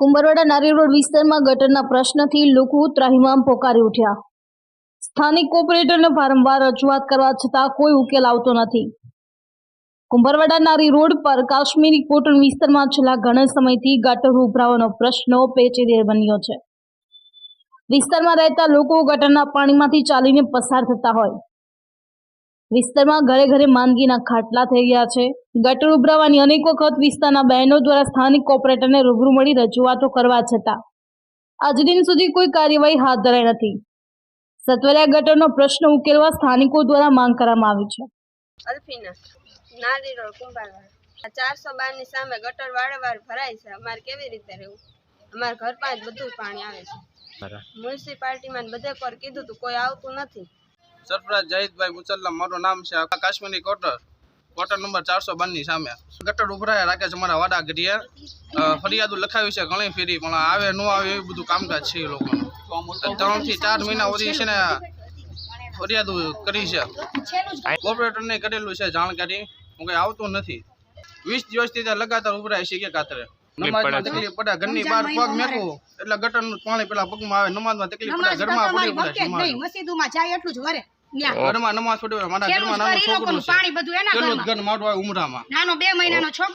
કુંભરવાડા નારી રોડ વિસ્તારમાં ગટરના પ્રશ્નથી લોકો ત્રાહિમામ પોકારી ઉઠ્યા. સ્થાનિક કોર્પોરેટરને વારંવાર રજૂઆત કરવા છતાં કોઈ ઉકેલ આવતો નથી. કુંભરવાડા નારી રોડ પર કાશ્મીરી કોટન વિસ્તારમાં છેલ્લા ઘણા સમયથી ગટર ઉભરાવાનો પ્રશ્ન પેચીદેર બન્યો છે. વિસ્તારમાં રહેતા લોકો ગટરના પાણીમાંથી ચાલીને પસાર થતા હોય. વિસ્તારમાં ઘરે ઘરે માંદગીના ખાટલા થઈ ગયા છે. ગટર ઉભરાવાની અનેક વખત વિસ્તારના બહેનો દ્વારા સ્થાનિક કોર્પોરેટરને રૂબરૂ મળી રજૂઆતો કરવા છતાં આજ દિન સુધી કોઈ કાર્યવાહી હાથ ધરાઈ નથી. સત્વરિયા ગટરનો પ્રશ્ન ઉકેલવા સ્થાનિકો દ્વારા માંગ કરવામાં આવી છે. અલ્ફીના નારી રોડ કુંભારવાડ ચારસો બારની સામે ગટર વારંવાર ભરાય છે. અમારે કેવી રીતે રહેવું? અમારા ઘર પાસે બધું પાણી આવે છે. મ્યુનિસિપાલિટીમાં બધે પર કીધું તું કોઈ આવતું નથી. સરફરાજ જહીદભાઈ મુસલ્લા મારું નામ છે કાશ્મીરી કોટર કોટર નંબર ચારસો બારની સામે. ગટર ઉભરાયા રાખે છે અમારા વાડા ફરિયાદો લખાવી છે ઘણી ફેરી પણ આવે ન આવે એવું બધું કામકાજ છે એ લોકોનું. ત્રણથી ચાર મહિના સુધી છે ને ફરિયાદો કરી છે. કોર્પોરેટરને કરેલું છે જાણકારી. હું કઈ આવતું નથી. વીસ દિવસથી ત્યાં લગાતાર ઉભરાય છે કે કાતરે નમાજમાં તકલીફ પડે ઘરની બહાર પગ મેકવું એટલે ગટરનું પાણી પેલા પગમાં આવે નમાજમાં તકલીફ પડે ઘરમાં પડી પડે છે જાય એટલું જ વરે. ઘરમાં નમાજ પડી મારા ઘરમાં નાનું છોકરું છે. પાણી બધું એના ઘરમાં. ઘર મારું ઉમરામાં. નાનો બે મહિનાનો છોકરો